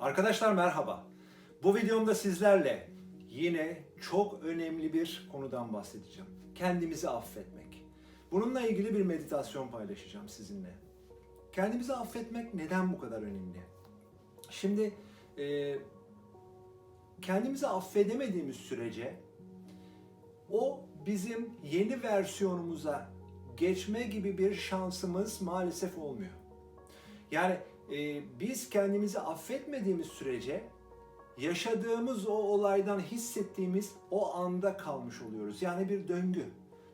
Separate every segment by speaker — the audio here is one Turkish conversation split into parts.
Speaker 1: Arkadaşlar merhaba. Bu videomda sizlerle yine çok önemli bir konudan bahsedeceğim. Kendimizi affetmek. Bununla ilgili bir meditasyon paylaşacağım sizinle. Kendimizi affetmek neden bu kadar önemli? Şimdi e, kendimizi affedemediğimiz sürece o bizim yeni versiyonumuza geçme gibi bir şansımız maalesef olmuyor. Yani e, biz kendimizi affetmediğimiz sürece yaşadığımız o olaydan hissettiğimiz o anda kalmış oluyoruz. Yani bir döngü.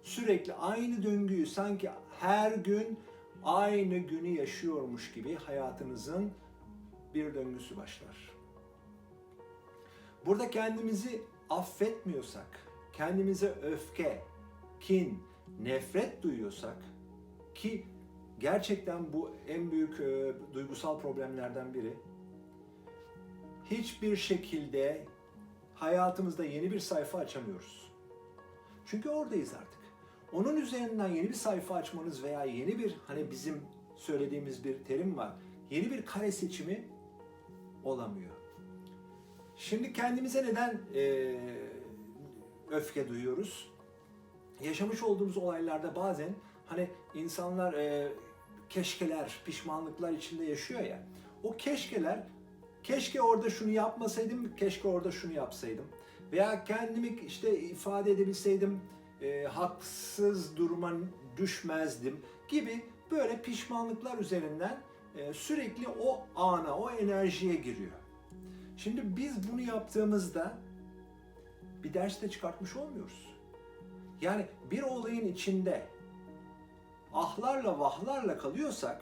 Speaker 1: Sürekli aynı döngüyü sanki her gün aynı günü yaşıyormuş gibi hayatınızın bir döngüsü başlar. Burada kendimizi affetmiyorsak, kendimize öfke, kin, nefret duyuyorsak ki gerçekten bu en büyük e, duygusal problemlerden biri. Hiçbir şekilde hayatımızda yeni bir sayfa açamıyoruz. Çünkü oradayız artık. Onun üzerinden yeni bir sayfa açmanız veya yeni bir hani bizim söylediğimiz bir terim var. Yeni bir kare seçimi olamıyor. Şimdi kendimize neden e, öfke duyuyoruz? Yaşamış olduğumuz olaylarda bazen hani insanlar e, keşkeler, pişmanlıklar içinde yaşıyor ya. O keşkeler, keşke orada şunu yapmasaydım, keşke orada şunu yapsaydım. Veya kendimi işte ifade edebilseydim, e, haksız duruma düşmezdim gibi böyle pişmanlıklar üzerinden e, sürekli o ana, o enerjiye giriyor. Şimdi biz bunu yaptığımızda bir ders de çıkartmış olmuyoruz. Yani bir olayın içinde ahlarla vahlarla kalıyorsak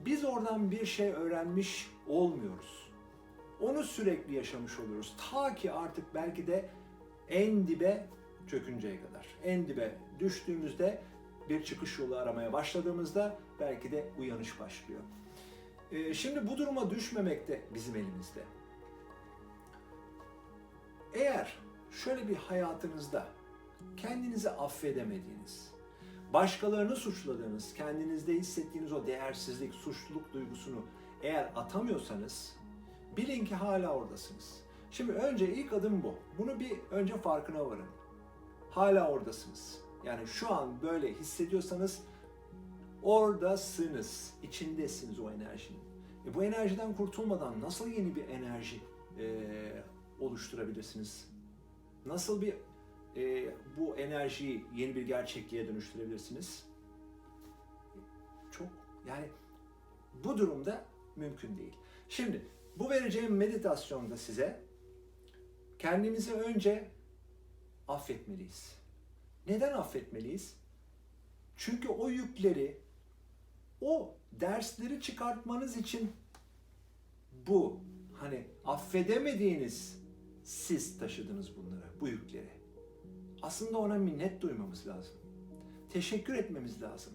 Speaker 1: biz oradan bir şey öğrenmiş olmuyoruz. Onu sürekli yaşamış oluyoruz. Ta ki artık belki de en dibe çökünceye kadar. En dibe düştüğümüzde bir çıkış yolu aramaya başladığımızda belki de uyanış başlıyor. Ee, şimdi bu duruma düşmemek de bizim elimizde. Eğer şöyle bir hayatınızda kendinizi affedemediğiniz, başkalarını suçladığınız, kendinizde hissettiğiniz o değersizlik, suçluluk duygusunu eğer atamıyorsanız bilin ki hala oradasınız. Şimdi önce ilk adım bu. Bunu bir önce farkına varın. Hala oradasınız. Yani şu an böyle hissediyorsanız oradasınız, içindesiniz o enerjinin. E bu enerjiden kurtulmadan nasıl yeni bir enerji e, oluşturabilirsiniz? Nasıl bir e, bu enerjiyi yeni bir gerçekliğe dönüştürebilirsiniz? Çok yani bu durumda mümkün değil. Şimdi bu vereceğim meditasyonda size kendimizi önce affetmeliyiz. Neden affetmeliyiz? Çünkü o yükleri, o dersleri çıkartmanız için bu hani affedemediğiniz siz taşıdınız bunları, bu yükleri. Aslında ona minnet duymamız lazım. Teşekkür etmemiz lazım.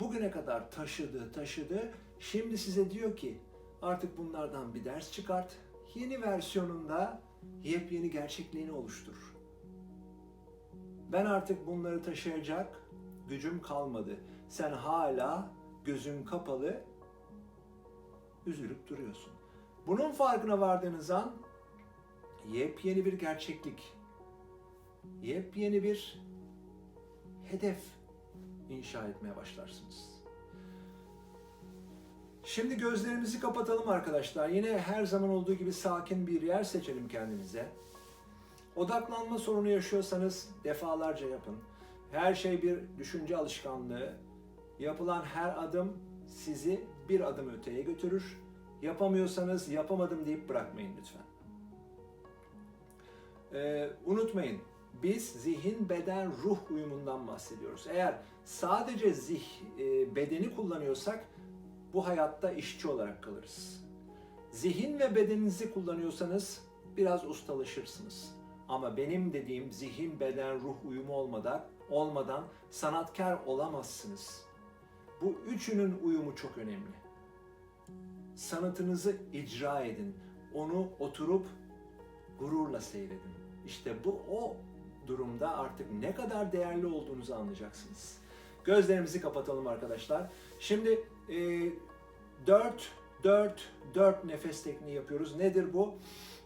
Speaker 1: Bugüne kadar taşıdı, taşıdı. Şimdi size diyor ki artık bunlardan bir ders çıkart. Yeni versiyonunda yepyeni gerçekliğini oluştur. Ben artık bunları taşıyacak gücüm kalmadı. Sen hala gözün kapalı üzülüp duruyorsun. Bunun farkına vardığınız an yepyeni bir gerçeklik, yepyeni bir hedef inşa etmeye başlarsınız. Şimdi gözlerimizi kapatalım arkadaşlar. Yine her zaman olduğu gibi sakin bir yer seçelim kendimize. Odaklanma sorunu yaşıyorsanız defalarca yapın. Her şey bir düşünce alışkanlığı. Yapılan her adım sizi bir adım öteye götürür. Yapamıyorsanız yapamadım deyip bırakmayın lütfen. Ee, unutmayın, biz zihin, beden, ruh uyumundan bahsediyoruz. Eğer sadece zih, e, bedeni kullanıyorsak bu hayatta işçi olarak kalırız. Zihin ve bedeninizi kullanıyorsanız biraz ustalaşırsınız. Ama benim dediğim zihin, beden, ruh uyumu olmadan, olmadan sanatkar olamazsınız. Bu üçünün uyumu çok önemli. Sanatınızı icra edin. Onu oturup gururla seyredin. İşte bu o durumda artık ne kadar değerli olduğunuzu anlayacaksınız. Gözlerimizi kapatalım arkadaşlar. Şimdi e, 4 4, 4 nefes tekniği yapıyoruz. Nedir bu?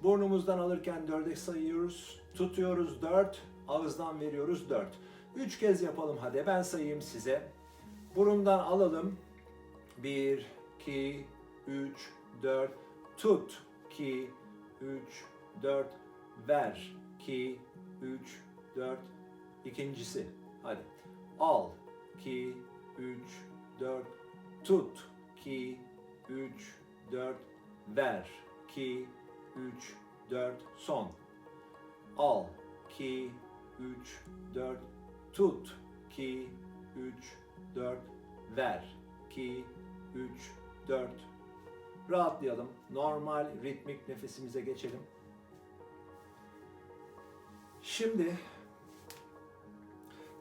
Speaker 1: Burnumuzdan alırken 4'e sayıyoruz. Tutuyoruz 4, ağızdan veriyoruz 4. 3 kez yapalım hadi ben sayayım size. Burundan alalım. 1, 2, 3, 4. Tut. 2, 3, 4. Ver. 2, 3, 4. İkincisi. Hadi. Al. 2, 3, 4. Tut. 2, 3, 4. Ver. 2, 3, 4. Son. Al. 2, 3, 4. Tut. 2, 3, 4. Ver. 2, 3, 4. Rahatlayalım. Normal ritmik nefesimize geçelim. Şimdi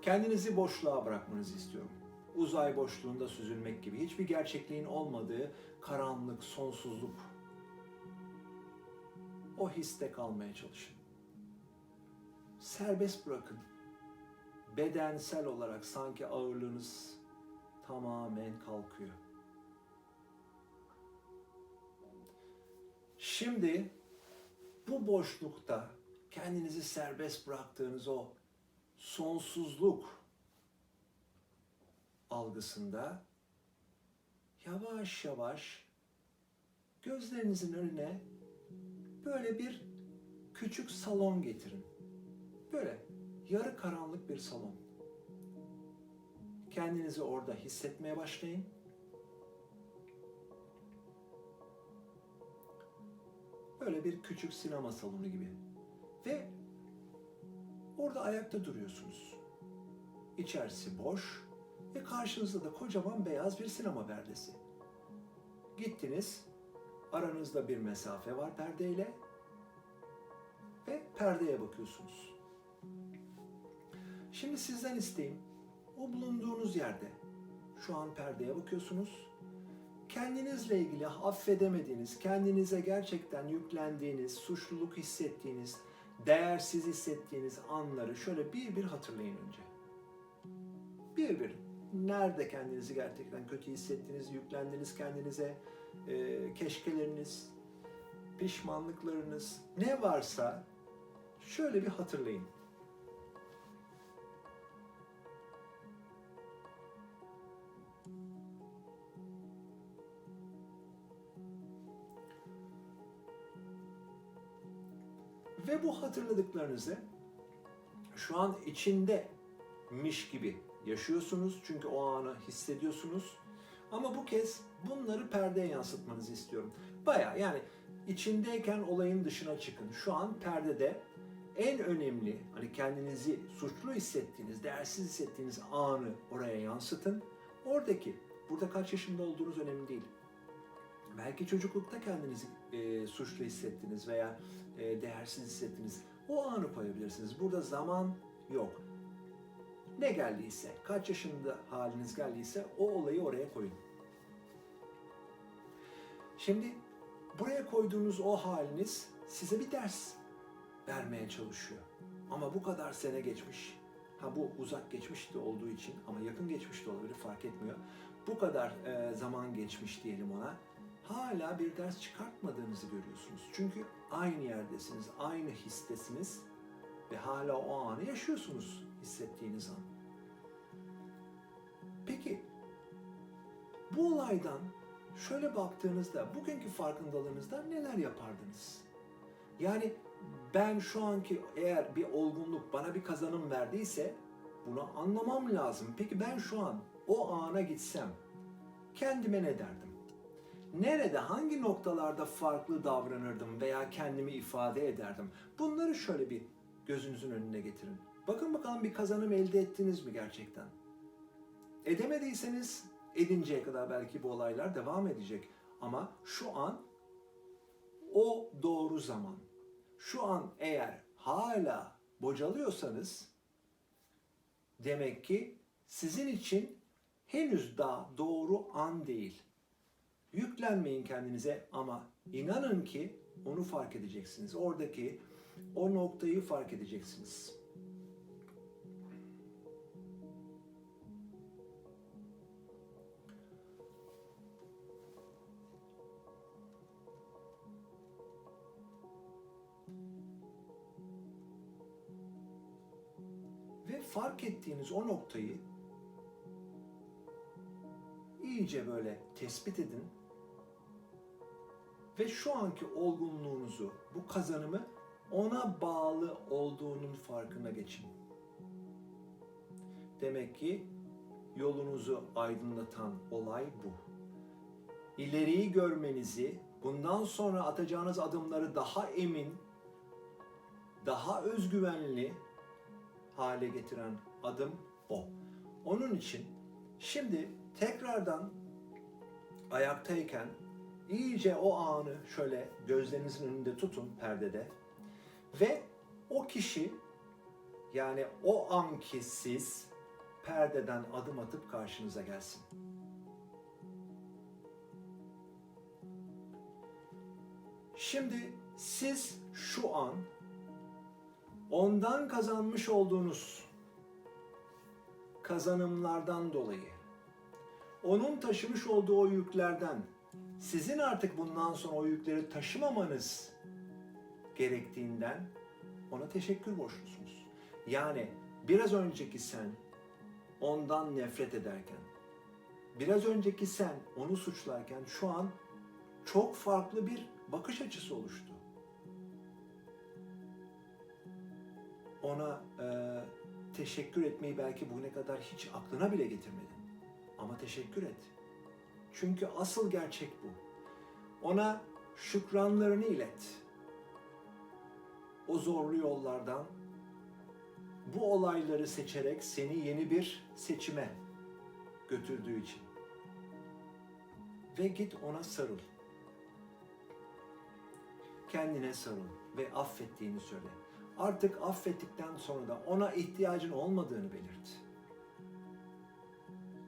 Speaker 1: kendinizi boşluğa bırakmanızı istiyorum. Uzay boşluğunda süzülmek gibi hiçbir gerçekliğin olmadığı karanlık, sonsuzluk. O histe kalmaya çalışın. Serbest bırakın. Bedensel olarak sanki ağırlığınız tamamen kalkıyor. Şimdi bu boşlukta kendinizi serbest bıraktığınız o sonsuzluk algısında yavaş yavaş gözlerinizin önüne böyle bir küçük salon getirin. Böyle yarı karanlık bir salon. Kendinizi orada hissetmeye başlayın. Böyle bir küçük sinema salonu gibi. Ve orada ayakta duruyorsunuz. İçerisi boş ve karşınızda da kocaman beyaz bir sinema perdesi. Gittiniz, aranızda bir mesafe var perdeyle ve perdeye bakıyorsunuz. Şimdi sizden isteğim o bulunduğunuz yerde şu an perdeye bakıyorsunuz. Kendinizle ilgili affedemediğiniz, kendinize gerçekten yüklendiğiniz, suçluluk hissettiğiniz, değersiz hissettiğiniz anları şöyle bir bir hatırlayın önce. Bir bir. Nerede kendinizi gerçekten kötü hissettiniz, yüklendiniz kendinize, e, keşkeleriniz, pişmanlıklarınız, ne varsa şöyle bir hatırlayın. Ve bu hatırladıklarınızı şu an içindemiş gibi yaşıyorsunuz. Çünkü o anı hissediyorsunuz. Ama bu kez bunları perdeye yansıtmanızı istiyorum. Baya yani içindeyken olayın dışına çıkın. Şu an perdede en önemli hani kendinizi suçlu hissettiğiniz, değersiz hissettiğiniz anı oraya yansıtın. Oradaki, burada kaç yaşında olduğunuz önemli değil. Belki çocuklukta kendinizi e, suçlu hissettiniz veya e, değersiz hissettiniz. O anı koyabilirsiniz. Burada zaman yok. Ne geldiyse, kaç yaşında haliniz geldiyse o olayı oraya koyun. Şimdi buraya koyduğunuz o haliniz size bir ders vermeye çalışıyor. Ama bu kadar sene geçmiş. Ha bu uzak geçmişte olduğu için ama yakın geçmişte olabilir fark etmiyor. Bu kadar e, zaman geçmiş diyelim ona hala bir ders çıkartmadığınızı görüyorsunuz. Çünkü aynı yerdesiniz, aynı histesiniz ve hala o anı yaşıyorsunuz hissettiğiniz an. Peki bu olaydan şöyle baktığınızda bugünkü farkındalığınızda neler yapardınız? Yani ben şu anki eğer bir olgunluk bana bir kazanım verdiyse bunu anlamam lazım. Peki ben şu an o ana gitsem kendime ne derdim? Nerede, hangi noktalarda farklı davranırdım veya kendimi ifade ederdim? Bunları şöyle bir gözünüzün önüne getirin. Bakın bakalım bir kazanım elde ettiniz mi gerçekten? Edemediyseniz edinceye kadar belki bu olaylar devam edecek. Ama şu an o doğru zaman. Şu an eğer hala bocalıyorsanız demek ki sizin için henüz daha doğru an değil. Yüklenmeyin kendinize ama inanın ki onu fark edeceksiniz. Oradaki o noktayı fark edeceksiniz. Ve fark ettiğiniz o noktayı iyice böyle tespit edin ve şu anki olgunluğunuzu, bu kazanımı ona bağlı olduğunun farkına geçin. Demek ki yolunuzu aydınlatan olay bu. İleriyi görmenizi, bundan sonra atacağınız adımları daha emin, daha özgüvenli hale getiren adım o. Onun için şimdi tekrardan ayaktayken iyice o anı şöyle gözlerinizin önünde tutun perdede ve o kişi yani o anki siz perdeden adım atıp karşınıza gelsin. Şimdi siz şu an ondan kazanmış olduğunuz kazanımlardan dolayı onun taşımış olduğu o yüklerden sizin artık bundan sonra o yükleri taşımamanız gerektiğinden ona teşekkür borçlusunuz. Yani biraz önceki sen ondan nefret ederken, biraz önceki sen onu suçlarken şu an çok farklı bir bakış açısı oluştu. Ona e, teşekkür etmeyi belki bugüne kadar hiç aklına bile getirmedin. Ama teşekkür et. Çünkü asıl gerçek bu. Ona şükranlarını ilet. O zorlu yollardan bu olayları seçerek seni yeni bir seçime götürdüğü için. Ve git ona sarıl. Kendine sarıl ve affettiğini söyle. Artık affettikten sonra da ona ihtiyacın olmadığını belirt.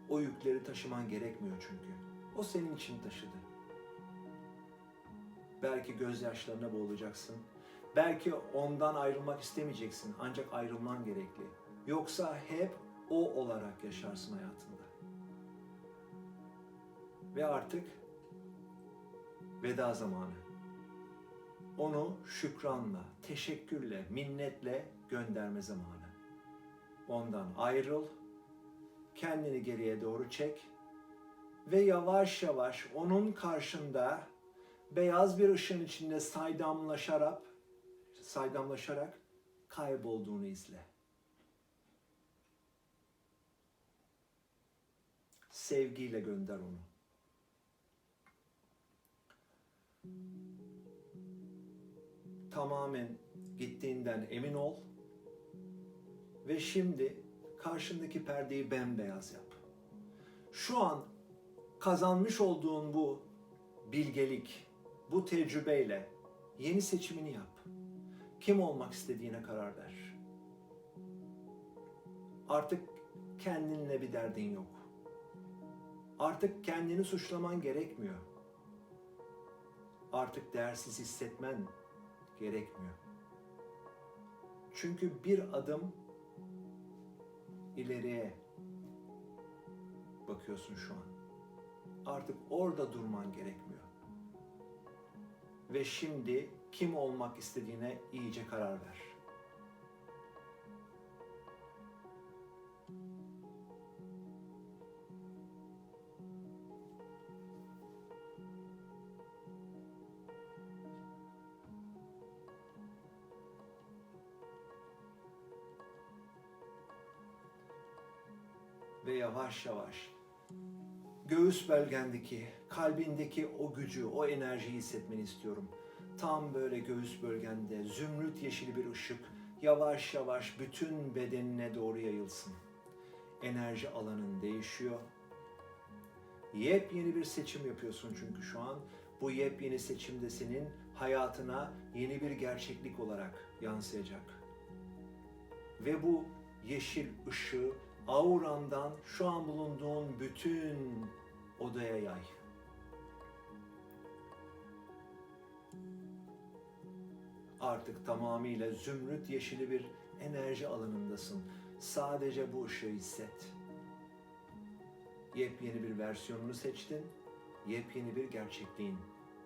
Speaker 1: O yükleri taşıman gerekmiyor çünkü. O senin için taşıdı. Belki gözyaşlarına boğulacaksın. Belki ondan ayrılmak istemeyeceksin ancak ayrılman gerekli. Yoksa hep o olarak yaşarsın hayatında. Ve artık veda zamanı. Onu şükranla, teşekkürle, minnetle gönderme zamanı. Ondan ayrıl, kendini geriye doğru çek ve yavaş yavaş onun karşında beyaz bir ışın içinde saydamlaşarak saydamlaşarak kaybolduğunu izle. Sevgiyle gönder onu. Tamamen gittiğinden emin ol ve şimdi karşındaki perdeyi bembeyaz yap. Şu an kazanmış olduğun bu bilgelik, bu tecrübeyle yeni seçimini yap. Kim olmak istediğine karar ver. Artık kendinle bir derdin yok. Artık kendini suçlaman gerekmiyor. Artık değersiz hissetmen gerekmiyor. Çünkü bir adım ileriye bakıyorsun şu an. Artık orada durman gerekmiyor. Ve şimdi kim olmak istediğine iyice karar ver. Yavaş yavaş göğüs bölgendeki, kalbindeki o gücü, o enerjiyi hissetmeni istiyorum. Tam böyle göğüs bölgende zümrüt yeşili bir ışık yavaş yavaş bütün bedenine doğru yayılsın. Enerji alanın değişiyor. Yepyeni bir seçim yapıyorsun çünkü şu an bu yepyeni seçimde senin hayatına yeni bir gerçeklik olarak yansıyacak. Ve bu yeşil ışığı aurandan şu an bulunduğun bütün odaya yay. Artık tamamıyla zümrüt yeşili bir enerji alanındasın. Sadece bu ışığı hisset. Yepyeni bir versiyonunu seçtin. Yepyeni bir gerçekliğin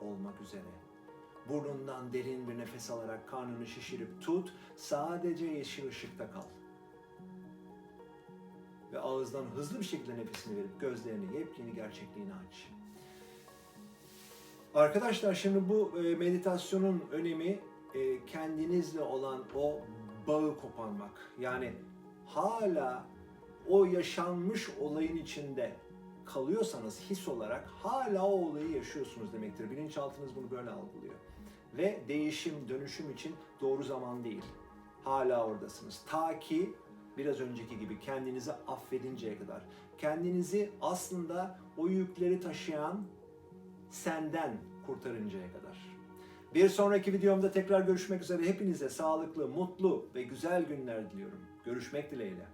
Speaker 1: olmak üzere. Burnundan derin bir nefes alarak karnını şişirip tut. Sadece yeşil ışıkta kal. Ve ağızdan hızlı bir şekilde nefesini verip gözlerini yepyeni gerçekliğine aç. Arkadaşlar şimdi bu e, meditasyonun önemi e, kendinizle olan o bağı koparmak. Yani hala o yaşanmış olayın içinde kalıyorsanız his olarak hala o olayı yaşıyorsunuz demektir. Bilinçaltınız bunu böyle algılıyor. Ve değişim, dönüşüm için doğru zaman değil. Hala oradasınız. Ta ki biraz önceki gibi kendinizi affedinceye kadar. Kendinizi aslında o yükleri taşıyan senden kurtarıncaya kadar. Bir sonraki videomda tekrar görüşmek üzere. Hepinize sağlıklı, mutlu ve güzel günler diliyorum. Görüşmek dileğiyle.